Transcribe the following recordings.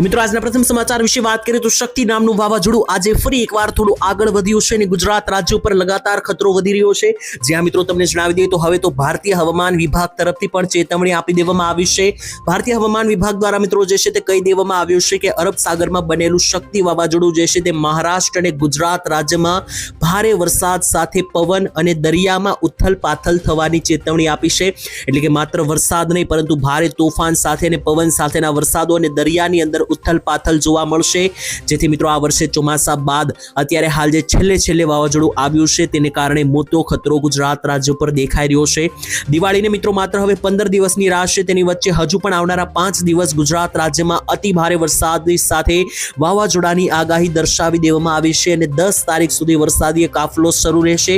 તો મિત્રો, આજના પ્રથમ સમાચાર વિશે વાત કરીએ તો શક્તિ નામનું વાવાઝોડું આજે ફરી એકવાર થોડું આગળ વધ્યું છે અને ગુજરાત રાજ્ય ઉપર લગાતાર ખતરો વધી રહ્યો છે. જ્યાં મિત્રો, તમને જણાવી દઈએ તો હવે તો ભારતીય હવામાન વિભાગ તરફથી પણ ચેતવણી આપી દેવામાં આવી છે. ભારતીય હવામાન વિભાગ દ્વારા મિત્રો, જે છે તે કહી દેવામાં આવ્યું છે કે અરબ સાગરમાં બનેલું શક્તિ વાવાઝોડું જે છે તે મહારાષ્ટ્ર અને ગુજરાત રાજ્યમાં ભારે વરસાદ સાથે પવન અને દરિયામાં ઉથલ પાથલ થવાની ચેતવણી આપી છે. એટલે કે માત્ર વરસાદ નહીં, પરંતુ ભારે તોફાન સાથે અને પવન સાથેના વરસાદો અને દરિયાની અંદર ઉથલ પાથલ જોવા મળશે. જેથી મિત્રો આ વર્ષે ચોમાસા બાદ અત્યારે હાલ જે છેલ્લે છેલ્લે વાવાઝોડું આવ્યું છે, તેને કારણે મોટો ખતરો ગુજરાત રાજ્ય પર દેખાઈ રહ્યો છે. દિવાળીને મિત્રો માત્ર હવે પંદર દિવસની રાહ છે, તેની વચ્ચે હજુ પણ આવનારા પાંચ દિવસ ગુજરાત રાજ્યમાં અતિ ભારે વરસાદની સાથે વાવાઝોડાની આગાહી દર્શાવી દેવામાં આવી છે અને દસ તારીખ સુધી વરસાદી કાફલો શરૂ રહેશે.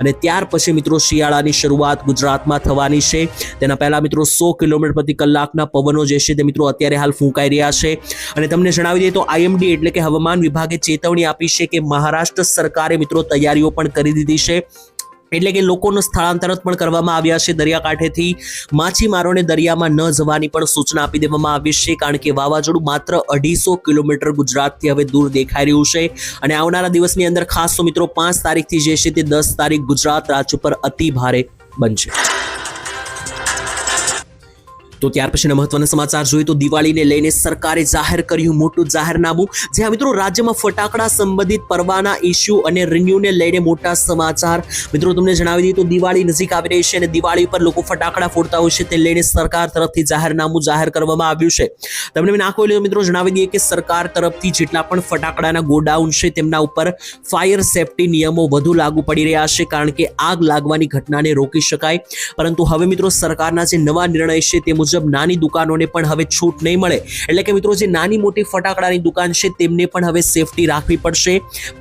અને ત્યાર પછી મિત્રો શિયાળાની શરૂઆત ગુજરાતમાં થવાની છે. તેના પહેલા મિત્રો સો કિલોમીટર પ્રતિ કલાકના પવનો જે છે તે મિત્રો અત્યારે હાલ ફૂંકાઈ રહ્યા છે. અને તમને જણાવી દઈએ તો આઈએમડી એટલે કે હવામાન વિભાગે ચેતવણી આપી છે કે મહારાષ્ટ્ર સરકારે મિત્રો તૈયારીઓ પણ કરી દીધી છે. એટલે કે લોકોનું સ્થળાંતર પણ કરવામાં આવ્યા છે. દરિયાકાંઠેથી માછીમારોને દરિયામાં ન જવાની પણ સૂચના આપી દેવામાં આવી છે. કારણ કે વાવાઝોડું માત્ર અઢીસો કિલોમીટર ગુજરાતથી હવે દૂર દેખાઈ રહ્યું છે. અને આવનારા દિવસની અંદર ખાસ મિત્રો પાંચ તારીખથી જે છે તે દસ તારીખ ગુજરાત રાજ્ય પર અતિ ભારે બનશે. તો ત્યાર પછીના મહત્વના સમાચાર જોઈએ તો દિવાળીને લઈને સરકારે જાહેર કર્યું મોટું જાહેરનામું, જ્યાં મિત્રો રાજ્યમાં ફટાકડા સંબંધિત પરવાના ઇસ્યુ અને રિન્યુને લઈને મોટા સમાચાર. મિત્રો, તમને જણાવી દઈએ તો દિવાળી નજીક આવી રહી છે અને દિવાળી પર લોકો ફટાકડા ફોડતા હોય છે તે લઈને સરકાર તરફથી જાહેરનામું જાહેર કરવામાં આવ્યું છે. તમને મેં નાખો મિત્રો જણાવી દઈએ કે સરકાર તરફથી જેટલા પણ ફટાકડાના ગોડાઉન છે તેમના ઉપર ફાયર સેફટી નિયમો વધુ લાગુ પડી રહ્યા છે, કારણ કે આગ લાગવાની ઘટનાને રોકી શકાય. પરંતુ હવે મિત્રો સરકારના જે નવા નિર્ણય છે તે મુજબ નાની દુકાનોને પણ હવે છૂટ નહીં મળે. એટલે કે મિત્રો, જે નાની મોટી ફટાકડાની દુકાન છે, તેમને પણ હવે સેફટી રાખવી પડશે.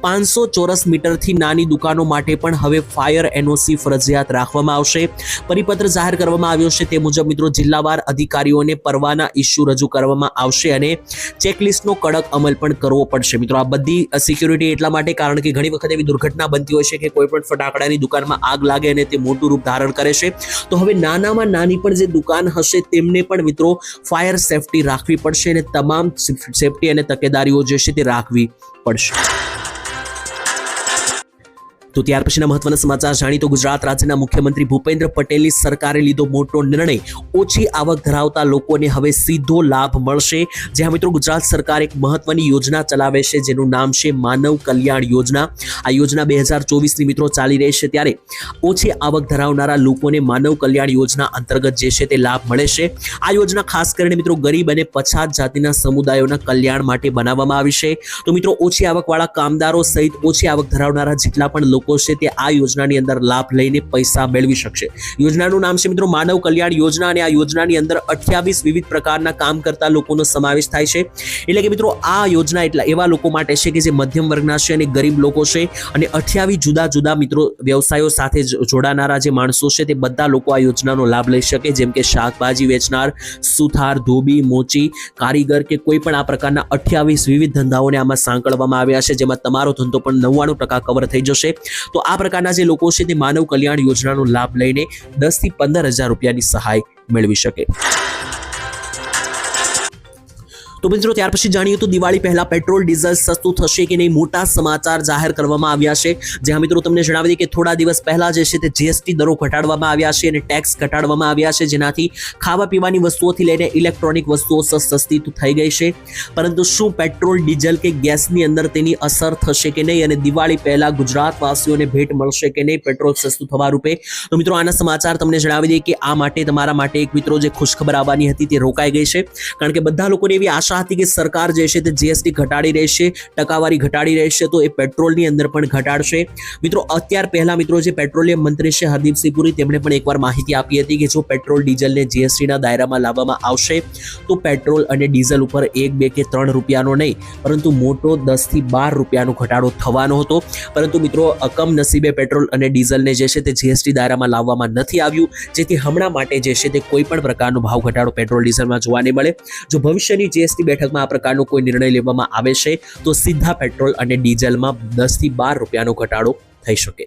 પાંચસો ચોરસ મીટરથી નાની દુકાનો માટે પણ હવે ફાયર એનઓસી ફરજિયાત રાખવામાં આવશે. પરિપત્ર જાહેર કરવામાં આવ્યો છે, તે મુજબ મિત્રો, જિલ્લાવાર અધિકારીઓને પરવાના ઇસ્યુ રજૂ કરવામાં આવશે અને ચેકલિસ્ટનો કડક અમલ પણ કરવો પડશે. મિત્રો, આ બધી સિક્યુરિટી એટલા માટે કારણ કે ઘણી વખત એવી દુર્ઘટના બનતી હોય છે કે કોઈ પણ ફટાકડાની દુકાનમાં આગ લાગે અને તે મોટું રૂપ ધારણ કરે છે. તો હવે નાનામાં નાની પણ જે દુકાન હશે તેમને પણ મિત્રો ફાયર સેફટી રાખવી પડશે અને તમામ સેફટી અને તકેદારીઓ જે છે તે રાખવી પડશે. તો ત્યાર પછીના મહત્વના સમાચાર જાણી તો ગુજરાત રાજ્યના મુખ્યમંત્રી ભૂપેન્દ્ર પટેલની સરકારે લીધો મોટો નિર્ણય. ઓછી આવક ધરાવતા લોકોને હવે સીધો લાભ મળશે. જ્યાં મિત્રો ગુજરાત સરકાર એક મહત્વની યોજના ચલાવે છે, જેનું નામ છે માનવ કલ્યાણ યોજના. આ યોજના બે હજાર ચોવીસની મિત્રો ચાલી રહી છે ત્યારે ઓછી આવક ધરાવનારા લોકોને માનવ કલ્યાણ યોજના અંતર્ગત જે છે તે લાભ મળે છે. આ યોજના ખાસ કરીને મિત્રો ગરીબ અને પછાત જાતિના સમુદાયોના કલ્યાણ માટે બનાવવામાં આવી છે. તો મિત્રો ઓછી આવકવાળા કામદારો સહિત ઓછી આવક ધરાવનારા જેટલા પણ લોકો છે તે આ યોજનાની અંદર લાભ લઈને પૈસા મેળવી શકશે. યોજનાનું નામ છે મિત્રો માનવ કલ્યાણ યોજના અને આ યોજનાની અંદર અઠ્યાવીસ વિવિધ પ્રકારના કામ કરતા લોકોનો સમાવેશ થાય છે. એટલે કે મિત્રો આ યોજના એટલા એવા લોકો માટે છે કે જે મધ્યમ વર્ગના છે અને ગરીબ લોકો છે અને અઠ્યાવીસ જુદા જુદા મિત્રો વ્યવસાયો સાથે જોડાનારા જે માણસો છે તે બધા લોકો આ યોજનાનો લાભ લઈ શકે, જેમ કે શાકભાજી વેચનાર, સુથાર, ધોબી, મોચી, કારીગર કે કોઈ પણ આ પ્રકારના અઠ્યાવીસ વિવિધ ધંધાઓને આમાં સાંકળવામાં આવ્યા છે, જેમાં તમારો ધંધો પણ નવ્વાણું ટકા કવર થઈ જશે. તો આ પ્રકારના જે લોકો છે તે માનવ કલ્યાણ યોજનાનો લાભ લઈને દસથી પંદર હજાર રૂપિયાની સહાય મેળવી શકે. તો મિત્રો, ત્યાર પછી જાણીએ તો દિવાળી પહેલા પેટ્રોલ, ડીઝલ સસ્તું થશે કે નહીં મોટા સમાચાર જાહેર કરવામાં આવ્યા છે. જ્યાં મિત્રો, તમને જણાવી દઈએ કે થોડા દિવસ પહેલા જે છે તે જીએસટી દરો ઘટાડવામાં આવ્યા છે અને ટેક્સ ઘટાડવામાં આવ્યા છે, જેનાથી ખાવા પીવાની વસ્તુઓથી લઈને ઇલેક્ટ્રોનિક વસ્તુઓ સસ્તી થઈ ગઈ છે. પરંતુ શું પેટ્રોલ, ડીઝલ કે ગેસની અંદર તેની અસર થશે કે નહીં અને દિવાળી પહેલા ગુજરાતવાસીઓને ભેટ મળશે કે નહીં પેટ્રોલ સસ્તું થવા રૂપે? તો મિત્રો, આના સમાચાર તમને જણાવી દઈએ કે આ માટે તમારા માટે એક મિત્રો જે ખુશખબર આવવાની હતી તે રોકાઈ ગઈ છે. કારણ કે બધા લોકોને એવી આશા હતી કે સરકાર જે છે તે જીએસટી ઘટાડી રહેશે ટકાવારી ઘટાડી રહેશે તો એ પેટ્રોલની અંદર પણ ઘટાડશે. મિત્રો, અત્યાર પહેલા મિત્રો જે પેટ્રોલિયમ મંત્રી છે હરદીપસિંહ પુરી, તેમણે પણ એકવાર માહિતી આપી હતી કે જો પેટ્રોલ, ડીઝલને જીએસટીના દાયરામાં લાવવામાં આવશે, તો પેટ્રોલ અને ડીઝલ ઉપર એક, બે કે ત્રણ રૂપિયાનો નહીં, પરંતુ મોટો દસથી બાર રૂપિયાનો ઘટાડો થવાનો હતો. પરંતુ મિત્રો કમ નસીબે પેટ્રોલ અને ડીઝલને જે છે તે જીએસટી દાયરામાં લાવવામાં નથી આવ્યું, જેથી હમણાં માટે જે છે તે કોઈ પણ પ્રકારનો ભાવ ઘટાડો પેટ્રોલ, ડીઝલમાં જોવા નહીં મળે. જો ભવિષ્યની જીએસટી આવતી બેઠકમાં આ પ્રકારનો કોઈ નિર્ણય લેવામાં આવે છે, તો સીધા પેટ્રોલ અને ડીઝલમાં દસથી બાર રૂપિયાનો ઘટાડો થઈ શકે.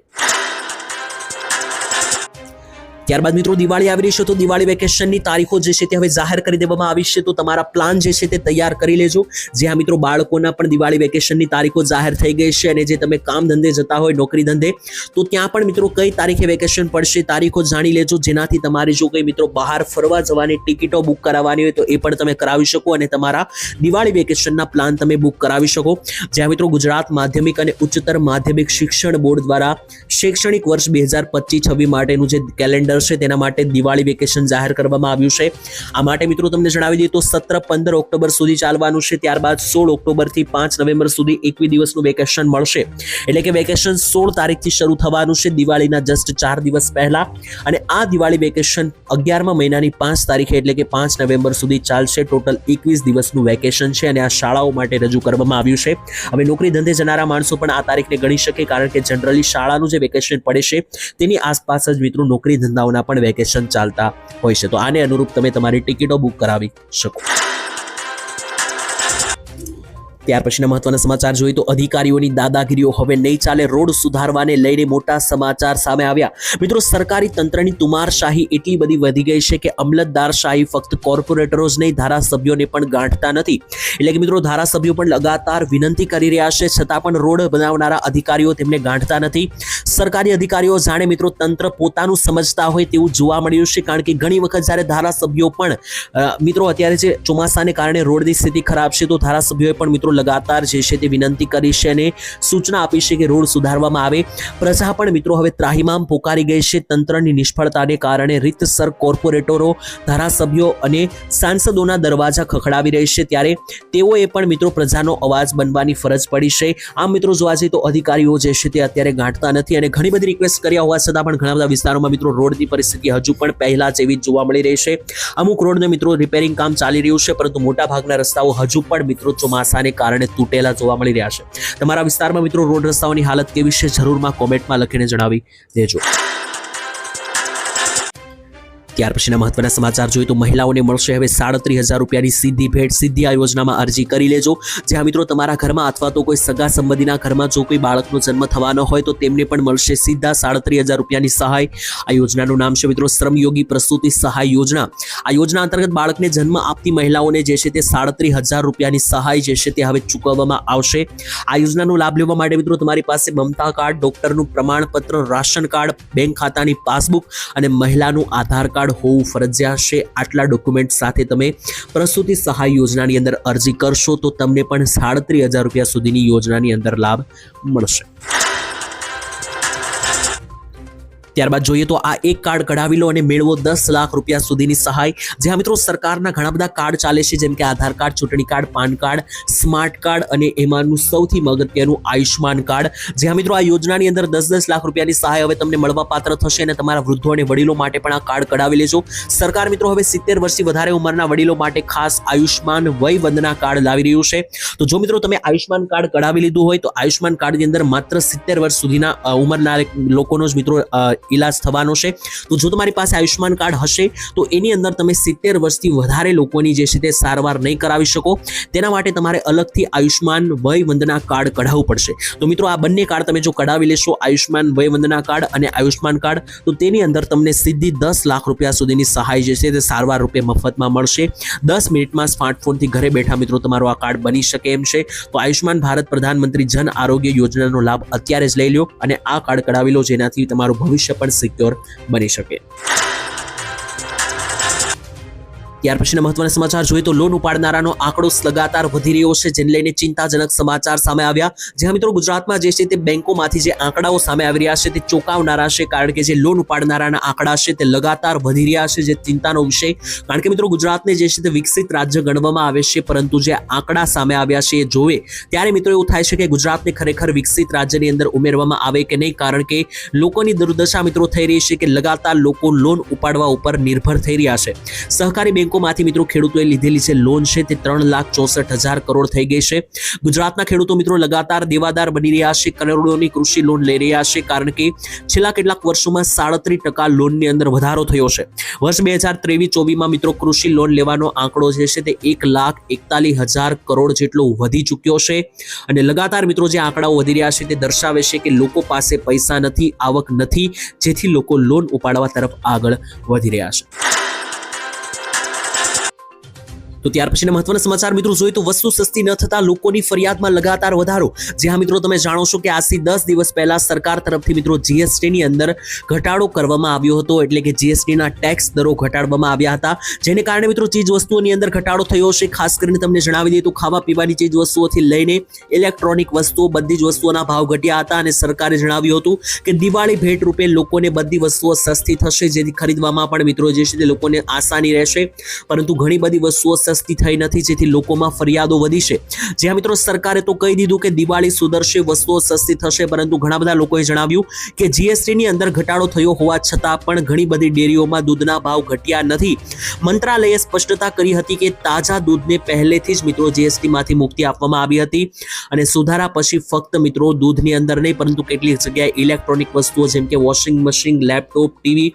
ત્યારબાદ મિત્રો દિવાળી આવી રહી છે, તો દિવાળી વેકેશનની તારીખો જે છે તે હવે જાહેર કરી દેવામાં આવી છે, તો તમારા પ્લાન જે છે તે તૈયાર કરી લેજો. જ્યાં મિત્રો બાળકોના પણ દિવાળી વેકેશનની તારીખો જાહેર થઈ ગઈ છે અને જે તમે કામ ધંધે જતા હોય, નોકરી ધંધે, તો ત્યાં પણ મિત્રો કઈ તારીખે વેકેશન પડશે તારીખો જાણી લેજો. જેનાથી તમારે જો કઈ મિત્રો બહાર ફરવા જવાની ટિકિટો બુક કરાવવાની હોય, તો એ પણ તમે કરાવી શકો અને તમારા દિવાળી વેકેશનના પ્લાન તમે બુક કરાવી શકો. જ્યાં મિત્રો ગુજરાત માધ્યમિક અને ઉચ્ચતર માધ્યમિક શિક્ષણ બોર્ડ દ્વારા શૈક્ષણિક વર્ષ બે હજાર પચીસ છવ્વીસ માટેનું જે કેલેન્ડર છે તેના માટે દિવાળી વેકેશન જાહેર કરવામાં આવ્યું છે. આ માટે મિત્રો તમને જણાવી દઈએ તો સત્ર પંદર ઓક્ટોબર સુધી ચાલવાનું છે. ત્યારબાદ સોળ ઓક્ટોબરથી પાંચ નવેમ્બર સુધી એકવી દિવસનું વેકેશન મળશે. એટલે કે વેકેશન સોળ તારીખથી શરૂ થવાનું છે. દિવાળીના જસ્ટ ચાર દિવસ પહેલા. અને આ દિવાળી વેકેશન અગિયારમા મહિનાની પાંચ તારીખે એટલે કે પાંચ નવેમ્બર સુધી ચાલશે. ટોટલ એકવીસ દિવસનું વેકેશન છે અને આ શાળાઓ માટે રજૂ કરવામાં આવ્યું છે. હવે નોકરી ધંધે જનારા માણસો પણ આ તારીખને ગણી શકે, કારણ કે જનરલી શાળાનું જે વેકેશન પડે છે, તેની આસપાસ જ મિત્રો નોકરી ધંધાઓના પણ વેકેશન ચાલતા હોય છે. તો આને અનુરૂપ તમે તમારી ટિકિટો બુક કરાવી શકો. ત્યાર પછીના મહત્વના સમાચાર જોઈએ તો અધિકારીઓની દાદાગીરીઓ હવે નહીં ચાલે. રોડ સુધારવાને લઈને મોટા સમાચાર સામે આવ્યા. મિત્રો, સરકારી તંત્રની તુમારશાહી એટલી બધી વધી ગઈ છે કે અમલતદારશાહી ફક્ત કોર્પોરેટરો જ નહીં, ધારાસભ્યોને પણ ગાંઠતા નથી. એટલે કે મિત્રો, ધારાસભ્યો પણ લગાતાર વિનંતી કરી રહ્યા છે. છતાં પણ રોડ બનાવનારા અધિકારીઓ તેમને ગાંઠતા નથી. સરકારી અધિકારીઓ જાણે મિત્રો, તંત્ર પોતાનું સમજતા હોય તેવું જોવા મળ્યું છે. કારણ કે ઘણી વખત જ્યારે ધારાસભ્યો પણ મિત્રો, અત્યારે જે ચોમાસાને કારણે રોડની સ્થિતિ ખરાબ છે, તો ધારાસભ્યોએ પણ મિત્રો લગાતાર જે છે તે વિનંતી કરી છે અને સૂચના આપી છે કે રોડ સુધારવામાં આવે. પ્રજા પણ મિત્રો હવે ત્રાહિમામ પોકારી ગઈ છે. તંત્રની નિષ્ફળતાને કારણે રીતસર કોર્પોરેટરો, ધારાસભ્યો અને સાંસદોના દરવાજા ખખડાવી રહી છે. ત્યારે તેઓએ પણ મિત્રો પ્રજાનો અવાજ બનવાની ફરજ પડી છે. આમ મિત્રો જોવા જઈએ તો અધિકારીઓ જે છે તે અત્યારે ગાંઠતા નથી અને ઘણી બધી રિક્વેસ્ટ કર્યા હોવા છતાં પણ ઘણા બધા વિસ્તારોમાં મિત્રો રોડની પરિસ્થિતિ હજુ પણ પહેલા જેવી જોવા મળી રહી છે. અમુક રોડને મિત્રો રિપેરિંગ કામ ચાલી રહ્યું છે, પરંતુ મોટા ભાગના રસ્તાઓ હજુ પણ મિત્રો ચોમાસાને કારણે તૂટેલા જોવા મળી રહ્યા છે. તમારા વિસ્તારમાં મિત્રો રોડ રસ્તાઓની હાલત કેવી છે? જરૂરમાં કોમેન્ટમાં લખીને જણાવી દેજો. ત્યાર પછીના મહત્વના સમાચાર જોઈએ તો મહિલાઓને મળશે હવે સાડત્રીસ હજાર રૂપિયાની સીધી ભેટ, સીધી આ યોજનામાં અરજી કરી લેજો. જ્યાં મિત્રો તમારા ઘરમાં અથવા તો કોઈ સગા સંબંધીના ઘરમાં જો કોઈ બાળકનો જન્મ થવાનો હોય તો તેમને પણ મળશે સીધા સાડત્રીસ હજાર રૂપિયાની સહાય. આ યોજનાનું નામ છે મિત્રો શ્રમયોગી પ્રસૂતિ સહાય યોજના. આ યોજના અંતર્ગત બાળકને જન્મ આપતી મહિલાઓને જે છે તે સાડત્રીસ હજાર રૂપિયાની સહાય જે છે તે હવે ચૂકવવામાં આવશે. આ યોજનાનો લાભ લેવા માટે મિત્રો તમારી પાસે મમતા કાર્ડ, ડોક્ટરનું પ્રમાણપત્ર, રાશન કાર્ડ, બેંક ખાતાની પાસબુક અને મહિલાનું આધાર કાર્ડ હોવું ફરજિયાત છે. આટલા ડોક્યુમેન્ટ સાથે તમે પ્રસૂતિ સહાય યોજનાની અંદર અરજી કરશો તો તમને પણ સાડત્રીસ હજાર રૂપિયા સુધીની યોજનાની અંદર લાભ મળશે. ત્યારબાદ જોઈએ તો આ એક કાર્ડ કઢાવી લો અને મેળવો દસ લાખ રૂપિયા સુધીની સહાય. જ્યાં મિત્રો સરકારના ઘણા બધા કાર્ડ ચાલે છે, જેમ કે આધાર કાર્ડ, ચૂંટણી card, PAN card, smart card અને એમાંનું સૌથી અગત્યનું આયુષ્માન કાર્ડ. જ્યાં મિત્રો આ યોજનાની અંદર દસ દસ લાખ રૂપિયાની સહાય હવે તમને મળવા પાત્ર થશે અને તમારા વૃદ્ધો અને વડીલો માટે પણ આ કાર્ડ કઢાવી લેજો. સરકાર મિત્રો હવે સિત્તેર વર્ષથી વધારે ઉંમરના વડીલો માટે ખાસ આયુષ્માન વય વંદના કાર્ડ લાવી રહ્યું છે. તો જો મિત્રો તમે આયુષ્માન કાર્ડ કઢાવી લીધું હોય, તો આયુષ્માન કાર્ડની અંદર માત્ર સિત્તેર વર્ષ સુધીના ઉંમરના લોકોનો જ મિત્રો અ, ઈલાજ થવાનો છે. તો જો તમારી પાસે આયુષ્યમાન કાર્ડ હશે તો એની અંદર તમે સિત્તેર વર્ષથી વધારે લોકોની જે છે તે સારવાર નહીં કરાવી શકો. તેના માટે તમારે અલગથી આયુષ્યમાન વય વંદના કાર્ડ કઢાવવું પડશે. તો મિત્રો આ બંને કાર્ડ તમે જો કઢાવી લેશો આયુષ્યમાન વય વંદના કાર્ડ અને આયુષ્યમાન કાર્ડ તો તેની અંદર તમને સીધી દસ લાખ રૂપિયા સુધીની સહાય જે છે તે સારવાર રૂપે મફતમાં મળશે. દસ મિનિટમાં સ્માર્ટફોનથી ઘરે બેઠા મિત્રો તમારો આ કાર્ડ બની શકે એમ છે. તો આયુષ્યમાન ભારત પ્રધાનમંત્રી જન આરોગ્ય યોજનાનો લાભ અત્યારે જ લઈ લો અને આ કાર્ડ કઢાવી લો જેનાથી તમારું ભવિષ્ય પણ સિક્યોર બની શકે. ત્યાર પછીના મહત્વના સમાચાર જોઈએ તો લોન ઉપાડનારાનો આંકડો લગાતાર વધી રહ્યો છે, જેને લઈને ચિંતાજનક સમાચાર સામે આવ્યા. જ્યાં મિત્રો ગુજરાતમાં જે છે તે બેંકોમાંથી જે આંકડાઓ સામે આવી રહ્યા છે તે ચોંકાવનારા છે, કારણ કે જે લોન ઉપાડનારાના આંકડા છે તે લગાતાર વધી રહ્યા છે જે ચિંતાનો વિષય. કારણ કે મિત્રો ગુજરાતને જે છે તે વિકસિત રાજ્ય ગણવામાં આવે છે, પરંતુ જે આંકડા સામે આવ્યા છે એ જોવે, ત્યારે મિત્રો એવું થાય છે કે ગુજરાતને ખરેખર વિકસિત રાજ્યની અંદર ઉમેરવામાં આવે કે નહીં, કારણ કે લોકોની દુર્દશા મિત્રો થઈ રહી છે કે લગાતાર લોકો લોન ઉપાડવા ઉપર નિર્ભર થઈ રહ્યા છે. સહકારી બેંકો બેંકોમાંથી મિત્રો ખેડૂતોએ લીધેલી જે લોન છે તે ત્રણ લાખ ચોસઠ હજાર કરોડ થઈ ગઈ છે. ગુજરાતના ખેડૂતો મિત્રો લગાતાર દેવાદાર બની રહ્યા છે, કરોડોની કૃષિ લોન લઈ રહ્યા છે કારણ કે છેલ્લા કેટલાક વર્ષોમાં સાડત્રીસ ટકા લોનની અંદર વધારો થયો છે. વર્ષ બે હજાર ત્રેવીસ ચોવીસમાં મિત્રો કૃષિ લોન લેવાનો આંકડો જે છે તે એક લાખ એકતાલીસ હજાર કરોડ જેટલો વધી ચૂક્યો છે અને લગાતાર મિત્રો જે આંકડાઓ વધી રહ્યા છે તે દર્શાવે છે કે લોકો પાસે પૈસા નથી, આવક નથી, જેથી લોકો લોન ઉપાડવા તરફ આગળ વધી રહ્યા છે. તો ત્યાર પછીના મહત્વના સમાચાર મિત્રો જોઈએ તો વસ્તુ સસ્તી ન થતા લોકોની ફરિયાદમાં લગાતાર વધારો. જ્યાં મિત્રો તમે જાણો છો કે આજથી દસ દિવસ પહેલા સરકાર તરફથી મિત્રો જીએસટી ની અંદર ઘટાડો કરવામાં આવ્યો હતો. એટલે કે જીએસટીના ટેક્સ દરો ઘટાડવામાં આવ્યા હતા. જેને કારણે મિત્રો ચીજ વસ્તુઓની અંદર ઘટાડો થયો છે ખાસ કરીને તમને જણાવી દઈએ તો ખાવા પીવાની ચીજ વસ્તુઓથી લઈને ઇલેક્ટ્રોનિક વસ્તુઓ બધી જ વસ્તુઓના ભાવ ઘટ્યા હતા અને સરકારે જણાવ્યું હતું કે દિવાળી ભેટ રૂપે લોકોને બધી વસ્તુઓ સસ્તી થશે. જેથી ખરીદવામાં પણ મિત્રો જે છે તે લોકોને આસાની રહેશે. પરંતુ ઘણી બધી વસ્તુઓ સસ્તી થઈ નથી, જેથી લોકોમાં ફરિયાદો વધી છે. જ્યાં મિત્રો, સરકારે તો કહી દીધું કે દિવાળી સુધરશે, વસ્તુઓ સસ્તી થશે, પરંતુ ઘણા બધા લોકોએ જણાવ્યું કે જીએસટીની અંદર ઘટાડો થયો હોવા છતાં પણ ઘણી બધી ડેરીઓમાં દૂધના ભાવ ઘટ્યા નથી. મંત્રાલયે સ્પષ્ટતા કરી હતી કે તાજા દૂધને પહેલેથી જ મિત્રો જીએસટી માંથી મુક્તિ આપવામાં આવી હતી અને સુધારા પછી ફક્ત મિત્રો દૂધની અંદર નહીં, પરંતુ કેટલીક જગ્યાએ ઇલેક્ટ્રોનિક વસ્તુઓ જેમ કે વોશિંગ મશીન, લેપટોપ, ટીવી,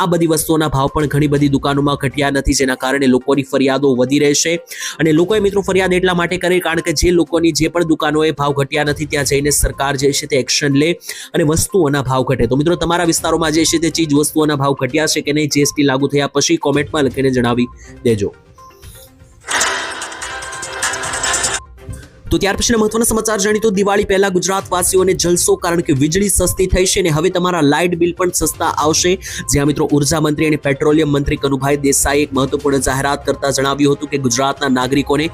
આ બધી વસ્તુઓના ભાવ પણ ઘણી બધી દુકાનોમાં ઘટ્યા નથી, જેના કારણે લોકોની ફરિયાદો વધી રહેશે. અને લોકોએ મિત્રો ફરિયાદ એટલા માટે કરી કારણ કે જે લોકોની જે પણ દુકાનોએ ભાવ ઘટ્યા નથી, ત્યાં જઈને સરકાર જે છે તે એક્શન લે અને વસ્તુઓના ભાવ ઘટે. તો મિત્રો તમારા વિસ્તારોમાં જે છે તે ચીજ વસ્તુઓના ભાવ ઘટ્યા છે કે નહીં જીએસટી લાગુ થયા, પછી કોમેન્ટમાં લખીને જણાવી દેજો. તો ત્યાર પછીના મહત્વના સમાચાર જાણી તો દિવાળી પહેલા ગુજરાતવાસીઓને જલસો કારણ કે વીજળી સસ્તી થઈ છે અને હવે તમારા લાઇટ બિલ પણ સસ્તા આવશે. જ્યાં મિત્રો ઊર્જા મંત્રી અને પેટ્રોલિયમ મંત્રી કનુભાઈ દેસાઈએ એક મહત્વપૂર્ણ જાહેરાત કરતા જણાવ્યું હતું કે ગુજરાતના નાગરિકોને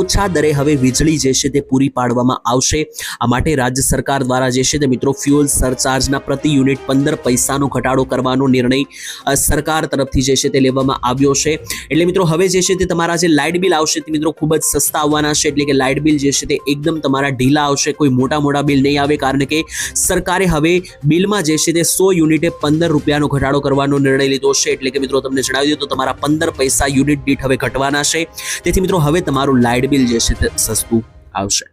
ઓછા દરે હવે વીજળી જે છે તે પૂરી પાડવામાં આવશે. આ માટે રાજ્ય સરકાર દ્વારા જે છે તે મિત્રો ફ્યુઅલ સરચાર્જના પ્રતિ યુનિટ પંદર પૈસાનો ઘટાડો કરવાનો નિર્ણય સરકાર તરફથી જે છે તે લેવામાં આવ્યો છે. એટલે મિત્રો હવે જે છે તે તમારા જે લાઇટ બિલ આવશે તે મિત્રો ખૂબ જ સસ્તા આવવાના છે. એટલે કે લાઇટ બિલ જે છે તે એકદમ તમારા ઢીલા આવશે, કોઈ મોટા મોટા બિલ નહીં આવે કારણ કે સરકારે હવે બિલમાં જે છે તે સો યુનિટે પંદર રૂપિયાનો ઘટાડો કરવાનો નિર્ણય લીધો છે. એટલે કે મિત્રો તમને જણાવી દઉં તો તમારા પંદર પૈસા યુનિટ દીઠ હવે ઘટવાના છે. તેથી મિત્રો હવે તમારું લાઇટ બિલ જે છે તે સસ્તું આવશે.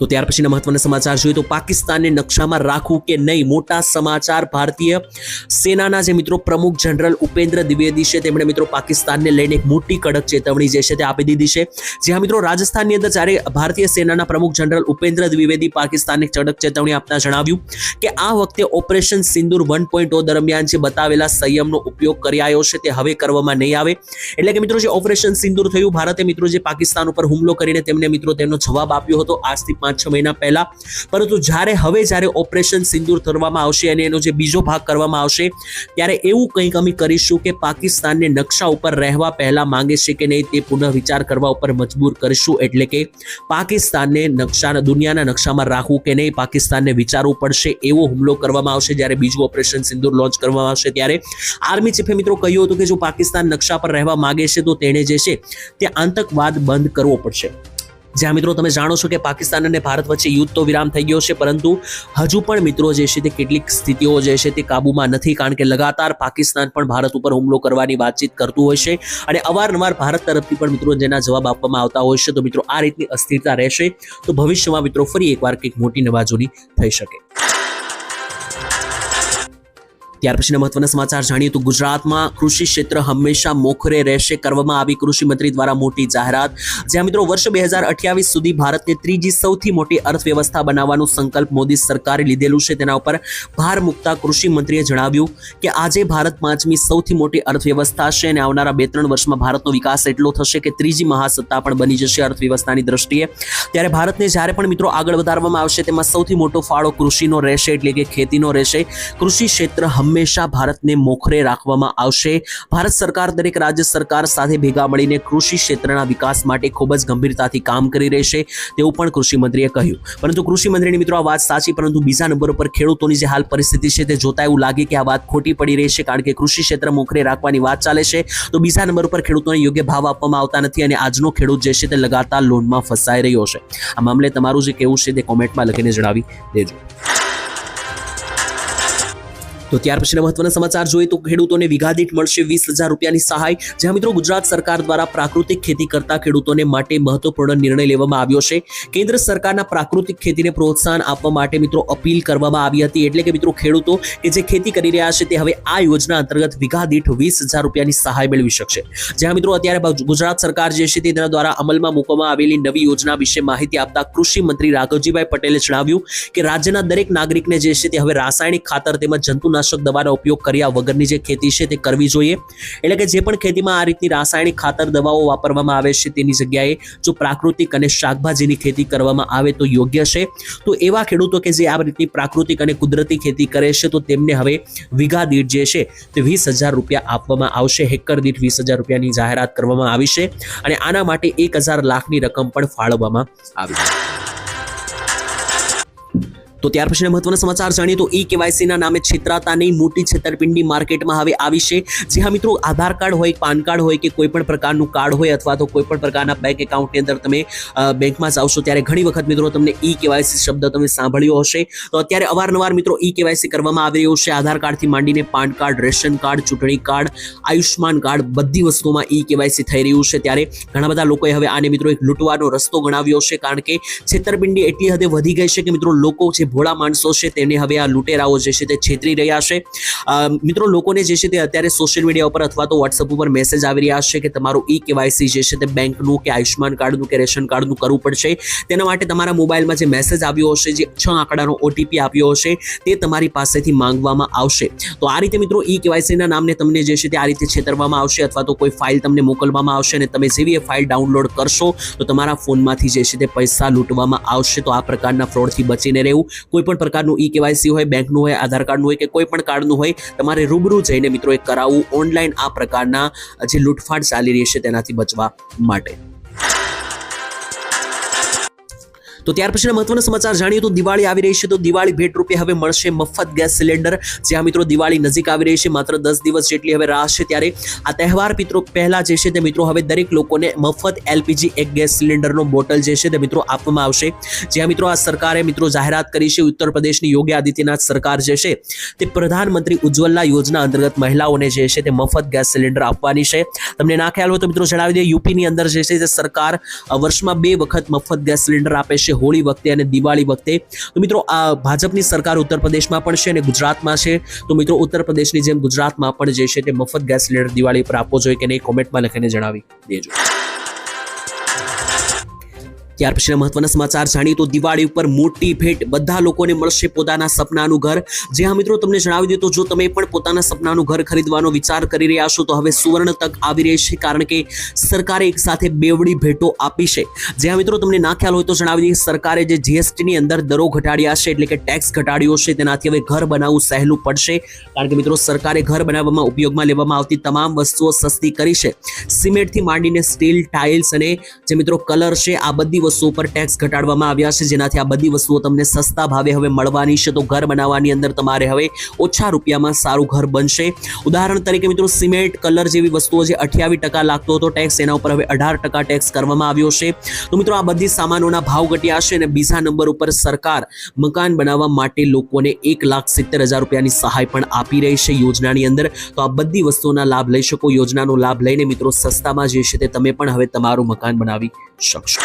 તો ત્યાર પછીના મહત્વના સમાચાર જોઈએ તો પાકિસ્તાનને નકશામાં રાખવું કે નહીં? મોટા સમાચાર ભારતીય સેનાના જે મિત્રો પ્રમુખ જનરલ ઉપેન્દ્ર દ્વિવેદી છે, તેમણે મિત્રો પાકિસ્તાનને લઈને એક મોટી કડક ચેતવણી જે છે તે આપી દીધી છે. જ્યાં મિત્રો રાજસ્થાનની અંદર જ્યારે ભારતીય સેનાના પ્રમુખ જનરલ ઉપેન્દ્ર દ્વિવેદી પાકિસ્તાનને કડક ચેતવણી આપતા જણાવ્યું કે આ વખતે ઓપરેશન સિંદુર વન પોઈન્ટ દરમિયાન જે બતાવેલા સંયમનો ઉપયોગ કર્યાયો છે તે હવે કરવામાં નહીં આવે. એટલે કે મિત્રો જે ઓપરેશન સિંદુર થયું, ભારતે મિત્રો જે પાકિસ્તાન ઉપર હુમલો કરીને તેમને મિત્રો તેમનો જવાબ આપ્યો હતો. આજથી પાંચ છ મહિના પહેલા. પરંતુ જ્યારે હવે જ્યારે ઓપરેશન સિંદૂર કરવામાં આવશે અને એનો જે બીજો ભાગ કરવામાં આવશે, ત્યારે એવું કંઈક અમે કરીશું કે પાકિસ્તાનને નકશા ઉપર રહેવા પહેલા માંગે છે કે નહીં તે પુનઃ વિચાર કરવા ઉપર મજબૂર કરીશું. એટલે કે પાકિસ્તાનને નકશાના, દુનિયાના નકશામાં રાખવું કે નહીં પાકિસ્તાનને વિચારવું પડશે. એવો હુમલો કરવામાં આવશે જ્યારે બીજું ઓપરેશન સિંદૂર લોન્ચ કરવામાં આવશે ત્યારે. આર્મી ચીફે મિત્રો કહ્યું હતું કે જો પાકિસ્તાન નકશા પર રહેવા માંગે છે તો તેણે જે છે તે આતંકવાદ બંધ કરવો પડશે. જ્યાં મિત્રો તમે જાણો છો કે પાકિસ્તાન અને ભારત વચ્ચે યુદ્ધ તો વિરામ થઈ ગયો છે, પરંતુ હજુ પણ મિત્રો જે છે તે કેટલીક સ્થિતિઓ જે છે તે કાબુમાં નથી, કારણ કે લગાતાર પાકિસ્તાન પણ ભારત ઉપર હુમલો કરવાની વાતચીત કરતું હોય છે અને અવારનવાર ભારત તરફથી પણ મિત્રો જેના જવાબ આપવામાં આવતા હોય છે, તો મિત્રો આ રીતની અસ્થિરતા રહેશે, તો ભવિષ્યમાં મિત્રો ફરી એકવાર કંઈક મોટી નવાજોની થઈ શકે. ત્યાર પછીના મહત્વના સમાચાર જાણીએ તો ગુજરાતમાં કૃષિ ક્ષેત્ર હંમેશા મોખરે રહેશે કરવામાં આવી કૃષિ મંત્રી દ્વારા મોટી જાહેરાત. જ્યાં મિત્રો વર્ષ બે હજાર અઠ્યાવીસ સુધી ભારતને ત્રીજી સૌથી મોટી અર્થવ્યવસ્થા બનાવવાનું સંકલ્પ મોદી સરકારે લીધેલું છે. તેના ઉપર ભાર મૂકતા કૃષિ મંત્રીએ જણાવ્યું કે આજે ભારત પાંચમી સૌથી મોટી અર્થવ્યવસ્થા છે અને આવનારા બે ત્રણ વર્ષમાં ભારતનો વિકાસ એટલો થશે કે ત્રીજી મહાસત્તા પણ બની જશે અર્થવ્યવસ્થાની દ્રષ્ટિએ. ત્યારે ભારતને જ્યારે પણ મિત્રો આગળ વધારવામાં આવશે તેમાં સૌથી મોટો ફાળો કૃષિનો રહેશે એટલે કે ખેતીનો રહેશે. કૃષિ ક્ષેત્ર હંમેશા ભારતને મોખરે રાખવામાં આવશે. ભારત સરકાર દરેક રાજ્ય સરકાર સાથે ભેગા મળીને કૃષિ ક્ષેત્રના વિકાસ માટે ખૂબ જ ગંભીરતાથી કામ કરી રહેશે તેવું પણ કૃષિમંત્રીએ કહ્યું. પરંતુ કૃષિ મંત્રીની મિત્રો આ વાત સાચી, પરંતુ બીજા નંબર પર ખેડૂતોની જે હાલ પરિસ્થિતિ છે તે જોતા એવું લાગે કે આ વાત ખોટી પડી રહી છે, કારણ કે કૃષિ ક્ષેત્ર મોખરે રાખવાની વાત ચાલે છે. તો બીજા નંબર પર ખેડૂતોને યોગ્ય ભાવ આપવામાં આવતા નથી અને આજનો ખેડૂત જે છે તે લગાતાર લોનમાં ફસાઈ રહ્યો છે. આ મામલે તમારું જે કેવું છે તે કોમેન્ટમાં લખીને જણાવી દેજો. તો ત્યાર પછીના મહત્વના સમાચાર જોઈએ તો ખેડૂતોને વિઘાદીઠ મળશે વીસ હજાર રૂપિયાની સહાય. જ્યાં મિત્રો ગુજરાત સરકાર દ્વારા પ્રાકૃતિક ખેતી કરતા ખેડૂતોને માટે મહત્વપૂર્ણ નિર્ણય લેવામાં આવ્યો છે. કેન્દ્ર સરકારના પ્રાકૃતિક ખેતીને પ્રોત્સાહન આપવા માટે મિત્રો અપીલ કરવામાં આવી હતી. એટલે કે મિત્રો ખેડૂતો કે જે ખેતી કરી રહ્યા છે તે હવે આ યોજના અંતર્ગત વિઘાદીઠ વીસ હજાર રૂપિયાની સહાય મેળવી શકશે. જ્યાં મિત્રો અત્યારે ગુજરાત સરકાર જે છે તેના દ્વારા અમલમાં મૂકવામાં આવેલી નવી યોજના વિશે માહિતી આપતા કૃષિ મંત્રી રાઘવજીભાઈ પટેલે જણાવ્યું કે રાજ્યના દરેક નાગરિકને જે છે તે હવે રાસાયણિક ખાતર તેમજ જંતુનાશક દવાનો ઉપયોગ કર્યા વગરની જે ખેતી છે તે કરવી જોઈએ. એટલે કે જે પણ ખેતીમાં આ રીતની રાસાયણિક ખાતર દવાઓ વાપરવામાં આવે છે તેની જગ્યાએ જો પ્રાકૃતિક અને શાકભાજીની ખેતી કરવામાં આવે તો યોગ્ય છે. તો એવા ખેડૂતો કે જે આ રીતની પ્રાકૃતિક અને કુદરતી ખેતી કરે છે તો તેમને હવે વીઘા દીઠ જે છે તે વીસ હજાર રૂપિયા આપવામાં આવશે. હેક્ટર દીઠ વીસ હજાર રૂપિયાની જાહેરાત કરવામાં આવી છે અને આના માટે એક હજાર લાખની રકમ પણ ફાળવવામાં આવી છે. તો ત્યાર પછીના મહત્વના સમાચાર જાણીએ તો ઈ કેવાયસીના નામે છેતરાતાની મોટી છેતરપિંડી માર્કેટમાં હવે આવી છે. જે હા મિત્રો, આધાર કાર્ડ હોય, પાન કાર્ડ હોય કે કોઈ પણ પ્રકારનું કાર્ડ હોય અથવા તો કોઈ પણ પ્રકારના બેંક એકાઉન્ટની અંદર તમે બેંકમાં બેંકમાં છો ત્યારે ઘણી વખત મિત્રો તમને ઈ કેવાયસી શબ્દ તમે સાંભળ્યો હશે. તો અત્યારે અવારનવાર મિત્રો ઈ કેવાયસી કરવામાં આવી રહ્યું છે. આધાર કાર્ડથી માંડીને પાન કાર્ડ, રેશન કાર્ડ, ચૂંટણી કાર્ડ આયુષ્માન કાર્ડ બધી વસ્તુઓમાં ઈ કેવાયસી થઈ રહ્યું છે. ત્યારે ઘણા બધા લોકોએ હવે આને મિત્રો એક લૂંટવાનો રસ્તો ગણાવ્યો છે. કારણ કે છેતરપિંડી એટલી હદે વધી ગઈ છે કે મિત્રો લોકો જે ભોળા માણસો છે, તેને હવે આ લૂંટેરાઓ જે છે તે છેતરી રહ્યા છે. મિત્રો, લોકોને જે છે તે અત્યારે સોશિયલ મીડિયા ઉપર અથવા તો વોટ્સઅપ ઉપર મેસેજ આવી રહ્યા છે કે તમારું ઈ કેવાયસી જે છે તે બેંકનું કે આયુષ્યમાન કાર્ડનું કે રેશન કાર્ડનું કરવું પડશે. તેના માટે તમારા મોબાઈલમાં જે મેસેજ આવ્યો હશે, જે છ આંકડાનો ઓટીપી આપ્યો હશે, તે તમારી પાસેથી માંગવામાં આવશે. તો આ રીતે, મિત્રો ઈ કેવાયસીના નામને તમને જે છે તે આ રીતે છેતરવામાં આવશે અથવા તો કોઈ ફાઇલ તમને મોકલવામાં આવશે અને તમે જેવી એ ફાઇલ ડાઉનલોડ કરશો, તો તમારા ફોનમાંથી જે છે તે પૈસા લૂંટવામાં આવશે. તો આ પ્રકારના ફ્રોડથી બચીને રહેવું. કોઈ પણ પ્રકારનું ઈ કેવાયસી હોય, બેંકનું હોય, આધાર કાર્ડનું હોય કે કોઈ પણ કાર્ડનું હોય, તમારે રૂબરૂ જઈને મિત્રો એ કરાવવું ઓનલાઈન આ પ્રકારના જે લૂંટફાટ ચાલી રહી છે તેનાથી બચવા માટે. તો ત્યાર પછીના મહત્વના સમાચાર જાણીએ તો દિવાળી આવી રહી છે. તો દિવાળી ભેટ રૂપે હવે મળશે મફત ગેસ સિલિન્ડર. જ્યાં મિત્રો દિવાળી નજીક આવી રહી છે. માત્ર દસ દિવસ જેટલી હવે રાહ છે ત્યારે આ તહેવાર મિત્રો પહેલા જે છે તે મિત્રો હવે દરેક લોકોને મફત એલપીજી એક ગેસ સિલિન્ડરનો બોટલ જે છે તે મિત્રો આપવામાં આવશે. જ્યાં મિત્રો આ સરકારે મિત્રો જાહેરાત કરી છે. ઉત્તર પ્રદેશની યોગી આદિત્યનાથ સરકાર જે છે તે પ્રધાનમંત્રી ઉજ્જવલા યોજના અંતર્ગત મહિલાઓને જે છે તે મફત ગેસ સિલિન્ડર આપવાની છે. તમને ના ખ્યાલ હોય તો મિત્રો જણાવી દે યુપીની અંદર જે છે તે સરકાર વર્ષમાં બે વખત મફત ગેસ સિલિન્ડર આપે છે. હોળી વખતે અને દિવાળી વખતે. તો મિત્રો, આ ભાજપની સરકાર ઉત્તર પ્રદેશમાં પણ છે અને ગુજરાતમાં છે. તો મિત્રો, ઉત્તર પ્રદેશની જેમ ગુજરાતમાં પણ જે છે તે મફત ગેસ સિલિન્ડર દિવાળી પર આપવો જોઈએ કે નહીં કોમેન્ટમાં લખીને જણાવી દેજો. ત્યાર પછીના મહત્વના સમાચાર જાણીએ તો દિવાળી ઉપર મોટી ભેટ બધા લોકોને મળશે પોતાના સપનાનું ઘર. જે હા મિત્રો તમને જણાવી દઉં તો જો તમે પણ પોતાના સપનાનું ઘર ખરીદવાનો વિચાર કરી રહ્યા છો તો હવે સુવર્ણ તક આવી રહી છે કારણ કે સરકારે એક સાથે બેવડી ભેટો આપી છે. જે હા મિત્રો તમને ના ખ્યાલ હોય તો જણાવી દઈએ સરકારે જે જીએસટીની અંદર દરો ઘટાડ્યા છે એટલે કે ટેક્સ ઘટાડ્યો છે તેનાથી હવે ઘર બનાવવું સહેલું પડશે. કારણ કે મિત્રો સરકારે ઘર બનાવવામાં ઉપયોગમાં લેવામાં આવતી તમામ વસ્તુઓ સસ્તી કરી છે. સિમેન્ટથી માંડીને સ્ટીલ ટાઇલ્સ અને જે મિત્રો કલર છે આ બધી વસ્તુઓ પર ટેક્સ ઘટાડવામાં આવ્યા છે. જેનાથી આ બધી વસ્તુઓ તમને સસ્તા ભાવે હવે મળવાની છે. તો ઘર બનાવવાની અંદર તમારે હવે ઓછા રૂપિયામાં સારું ઘર બનશે. ઉદાહરણ તરીકે મિત્રો સિમેન્ટ, કલર જેવી વસ્તુઓ જે અઠ્યાવીસ ટકા લાગતો હતો ટેક્સ એના ઉપર હવે અઢાર ટકા ટેક્સ કરવામાં આવ્યો છે. તો મિત્રો આ બધી સામાનોના ભાવ ઘટ્યા છે અને બીજા નંબર ઉપર સરકાર મકાન બનાવવા માટે લોકોને એક લાખ સિત્તેર હજાર રૂપિયાની સહાય પણ આપી રહી છે યોજનાની અંદર. તો આ બધી વસ્તુઓના લાભ લઈ શકો. યોજનાનો લાભ લઈને મિત્રો સસ્તામાં જે છે તે તમે પણ હવે તમારું મકાન બનાવી Şapşal.